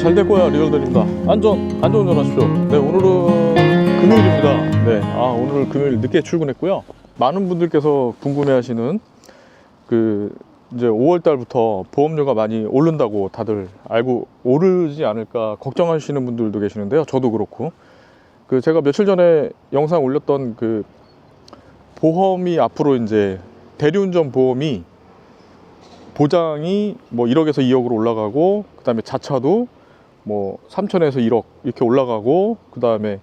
잘 될 거야 리얼들입니다. 안전 안전 운전하십시오. 네 오늘은 금요일입니다. 네아 오늘 금요일 늦게 출근했고요. 많은 분들께서 궁금해 하시는 그 이제 5월 달부터 보험료가 많이 오른다고 다들 알고 오르지 않을까 걱정하시는 분들도 계시는데요. 저도 그렇고. 그 제가 며칠 전에 영상 올렸던 그 보험이 앞으로 이제 대리운전 보험이 보장이 뭐 1억에서 2억으로 올라가고 그 다음에 자차도 뭐 3천에서 1억 이렇게 올라가고 그 다음에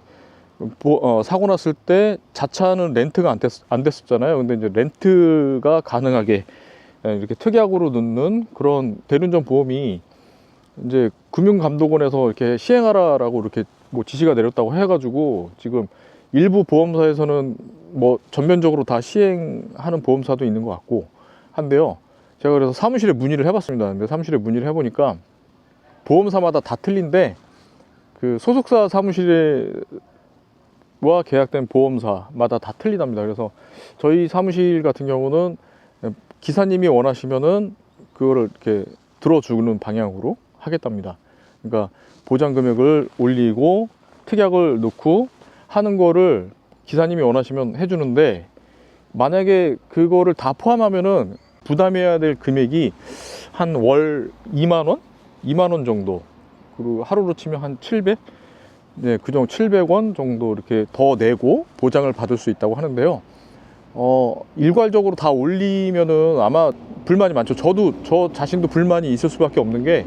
보- 어, 사고 났을 때 자차는 렌트가 안, 됐, 안 됐었잖아요. 근데 이제 렌트가 가능하게 예, 이렇게 특약으로 넣는 그런 대리운전 보험이 이제 금융감독원에서 이렇게 시행하라라고 이렇게 뭐 지시가 내렸다고 해가지고 지금 일부 보험사에서는 뭐 전면적으로 다 시행하는 보험사도 있는 것 같고 한데요. 제가 그래서 사무실에 문의를 해봤습니다. 근데 사무실에 문의를 해보니까 보험사마다 다 틀린데 그 소속사 사무실에 와 계약된 보험사마다 다 틀리답니다. 그래서 저희 사무실 같은 경우는 기사님이 원하시면은 그거를 이렇게 들어주는 방향으로 하겠답니다. 그러니까 보장 금액을 올리고 특약을 넣고 하는 거를 기사님이 원하시면 해주는데 만약에 그거를 다 포함하면은 부담해야 될 금액이 한 월 2만 원, 2만 원 정도. 그리고 하루로 치면 한 700, 네, 그 정도 700원 정도 이렇게 더 내고 보장을 받을 수 있다고 하는데요. 어, 일괄적으로 다 올리면은 아마 불만이 많죠. 저도 저 자신도 불만이 있을 수밖에 없는 게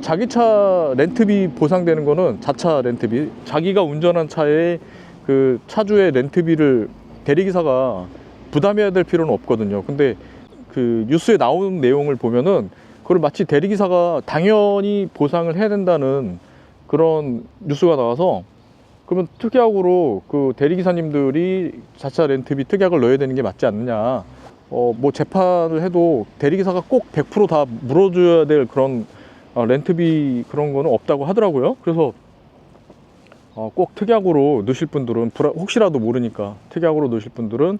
자기 차 렌트비 보상되는 거는 자차 렌트비, 자기가 운전한 차에 그 차주의 렌트비를 대리기사가 부담해야 될 필요는 없거든요. 근데 그 뉴스에 나오는 내용을 보면은 그걸 마치 대리기사가 당연히 보상을 해야 된다는 그런 뉴스가 나와서 그러면 특약으로 그 대리기사님들이 자차 렌트비 특약을 넣어야 되는 게 맞지 않느냐. 어, 뭐 재판을 해도 대리기사가 꼭 100%다 물어줘야 될 그런 어, 렌트비 그런 거는 없다고 하더라고요. 그래서 어, 꼭 특약으로 넣으실 분들은 혹시라도 모르니까 특약으로 넣으실 분들은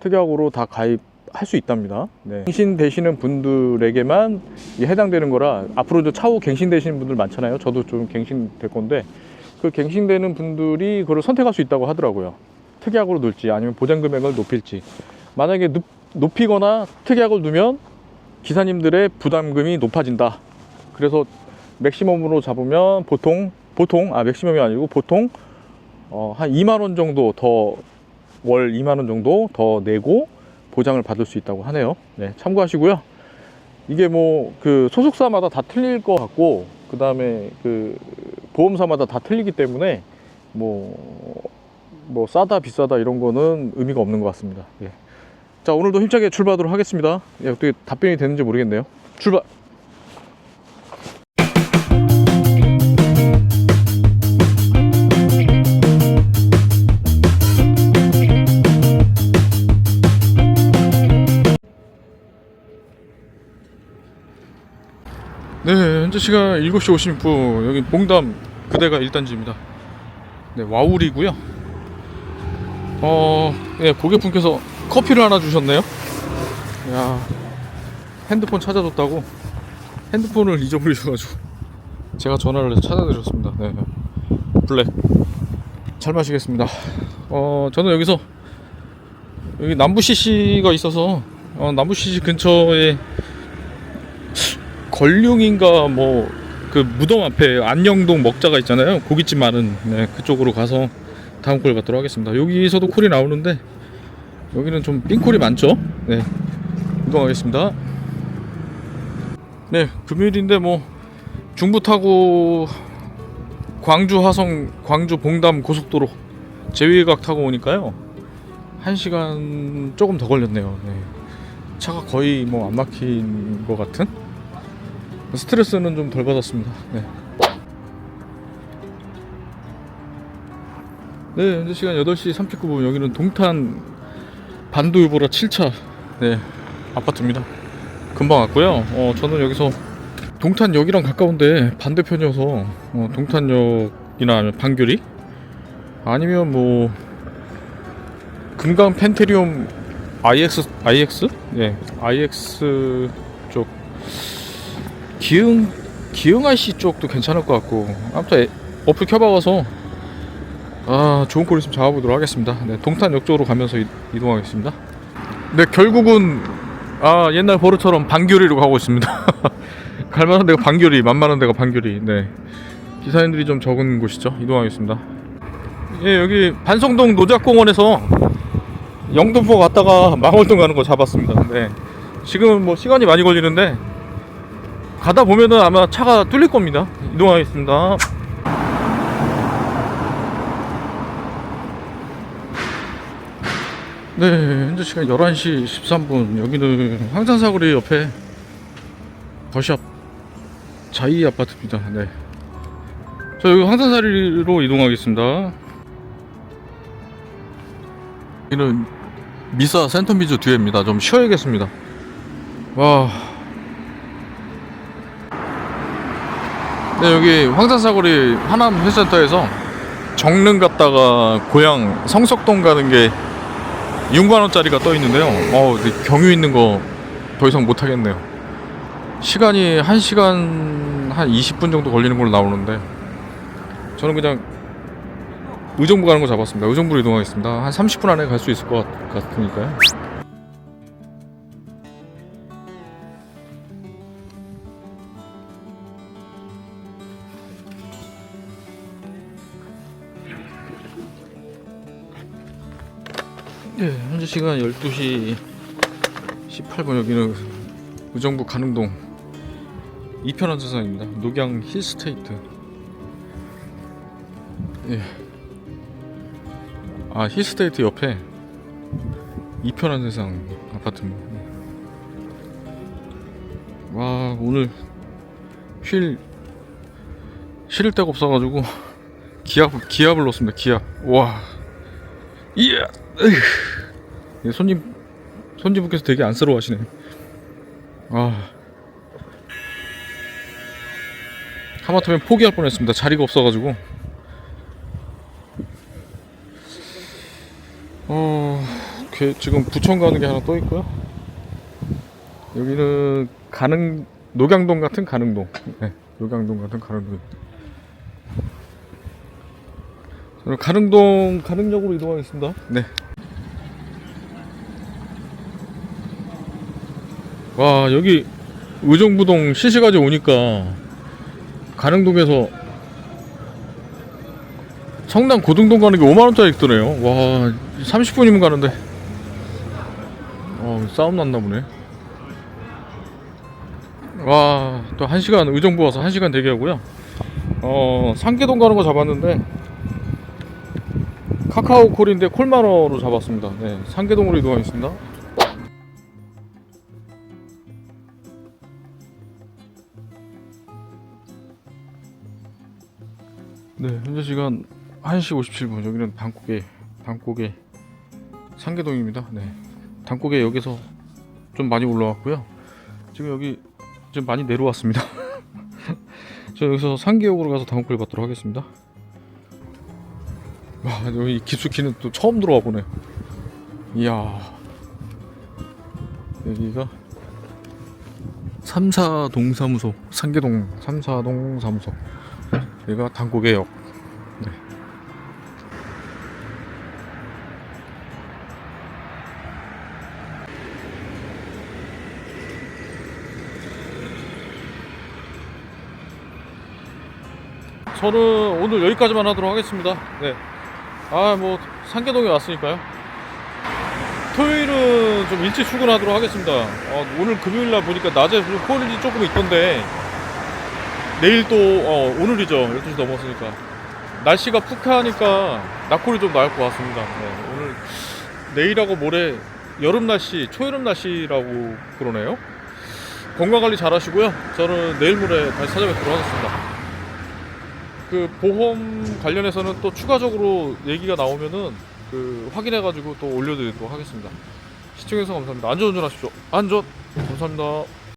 특약으로 다 가입 할 수 있답니다. 네. 갱신되시는 분들에게만 해당되는 거라 앞으로 저 차후 갱신되시는 분들 많잖아요. 저도 좀 갱신될 건데 그 갱신되는 분들이 그걸 선택할 수 있다고 하더라고요. 특약으로 넣을지 아니면 보장 금액을 높일지. 만약에 높, 높이거나 특약을 두면 기사님들의 부담금이 높아진다. 그래서 맥시멈으로 잡으면 보통 보통 아 맥시멈이 아니고 보통 어, 한 2만 원 정도 더 월 2만 원 정도 더 내고 보장을 받을 수 있다고 하네요. 네, 참고하시고요. 이게 뭐 그 소속사마다 다 틀릴 것 같고 그 다음에 그 보험사마다 다 틀리기 때문에 뭐, 뭐 싸다 비싸다 이런 거는 의미가 없는 것 같습니다. 예. 자 오늘도 힘차게 출발하도록 하겠습니다. 예, 어떻게 답변이 되는지 모르겠네요. 출발. 현재 시간 7시 56분. 여기 봉담 그대가 1단지입니다. 네, 와울이고요. 어, 예, 고객분께서 커피를 하나 주셨네요. 야, 핸드폰 찾아줬다고 핸드폰을 잊어버리셔가지고 제가 전화를 해서 찾아드렸습니다. 네, 블랙. 잘 마시겠습니다. 어, 저는 여기서 여기 남부 CC가 있어서 어, 남부 CC 근처에 걸룡인가 뭐 그 무덤 앞에 안녕동 먹자가 있잖아요. 고깃집 많은 네, 그쪽으로 가서 다음 콜 받도록 하겠습니다. 여기서도 콜이 나오는데 여기는 좀 삥콜이 많죠? 네 이동하겠습니다. 네 금요일인데 뭐 중부 타고 광주 화성 광주 봉담 고속도로 제위각 타고 오니까요. 1시간 조금 더 걸렸네요. 네. 차가 거의 뭐 안 막힌 것 같은 스트레스는 좀 덜 받았습니다. 네. 네, 현재 시간 8시 39분. 여기는 동탄 반도 유보라 7차 네, 아파트입니다. 금방 왔고요. 어, 저는 여기서 동탄역이랑 가까운데 반대편이어서 어, 동탄역이나 반교리 아니면 뭐 금강 펜테리움 IX IX 예 IX 쪽 기흥 기흥아씨 쪽도 괜찮을 것 같고 아무튼 애- 어플 켜봐서 아 좋은 꼴 있으면 잡아보도록 하겠습니다. 네, 동탄역 쪽으로 가면서 이, 이동하겠습니다. 네 결국은 아 옛날 버릇처럼 반교리로 가고 있습니다. 갈만한 데가 반교리, 만만한 데가 반교리. 네 기사님들이 좀 적은 곳이죠. 이동하겠습니다. 예 여기 반성동 노작공원에서 영등포 갔다가 망월동 가는 거 잡았습니다. 네 지금은 뭐 시간이 많이 걸리는데 가다 보면은 아마 차가 뚫릴 겁니다. 이동하겠습니다. 네, 현재 시간 11시 13분. 여기는 황산사거리 옆에 더샵 자이 아파트입니다. 네. 저 여기 황산사리로 이동하겠습니다. 여기는 미사 센터미즈 뒤에입니다. 좀 쉬어야겠습니다. 와. 네, 여기 황산사거리 하남 회센터에서 정릉 갔다가 고향 성석동 가는 게 6만 원짜리가 떠 있는데요. 어, 경유 있는 거 더 이상 못 하겠네요. 시간이 1시간 한 20분 정도 걸리는 걸로 나오는데 저는 그냥 의정부 가는 거 잡았습니다. 의정부로 이동하겠습니다. 한 30분 안에 갈 수 있을 것 같- 같으니까요. 네, 현재 시간 12시 18분 여기는 의정부 가능동 이편한 세상입니다. 녹양 힐스테이트. 예. 아 힐스테이트 옆에 이편한 세상 아파트입니다. 와 오늘 쉴쉴 데가 없어가지고 기압 기압을 넣었습니다. 기압. 와. 이야. 예, 손님 손님분께서 되게 안쓰러워하시네. 아 하마터면 포기할 뻔했습니다. 자리가 없어가지고. 어 그, 지금 부천 가는 게 하나 떠 있고요. 여기는 가능 녹양동 같은 가능동. 네, 녹양동 같은 가능동. 저는 가능동 가능역으로 이동하겠습니다. 네. 와 여기 의정부동 시시가지 오니까 가능동에서 성남 고등동 가는 게 5만 원짜리 있더래요. 와 30분이면 가는데. 어 싸움 났나 보네. 와 또 1시간 의정부 와서 1시간 대기하고요. 어 상계동 가는 거 잡았는데 카카오 콜인데 콜마너로 잡았습니다. 네 상계동으로 이동하겠습니다. 네, 현재 시간 1시 57분. 여기는 단국에 단국에 상계동입니다. 네. 단국에 여기서 좀 많이 올라왔고요. 지금 여기 좀 많이 내려왔습니다. 저 여기서 상계역으로 가서 단국을 받도록 하겠습니다. 와, 여기 깊숙이는 또 처음 들어와 보네. 이야. 여기가 삼사동 사무소, 상계동 삼사동 사무소. 여기가 단국의 역. 네. 저는 오늘 여기까지만 하도록 하겠습니다. 네. 아, 뭐, 상계동에 왔으니까요. 토요일은 좀 일찍 출근하도록 하겠습니다. 어, 오늘 금요일 날 보니까 낮에 좀 코일이 조금 있던데, 내일 또, 어, 오늘이죠. 12시 넘었으니까. 날씨가 푹하니까 낙골이 좀 나을 것 같습니다. 네, 오늘, 내일하고 모레 여름 날씨, 초여름 날씨라고 그러네요. 건강관리 잘 하시고요. 저는 내일 모레 다시 찾아뵙도록 하겠습니다. 그 보험 관련해서는 또 추가적으로 얘기가 나오면은 그 확인해 가지고 또 올려드리도록 하겠습니다. 시청해주셔서 감사합니다. 안전 운전 하십시오. 안전! 감사합니다.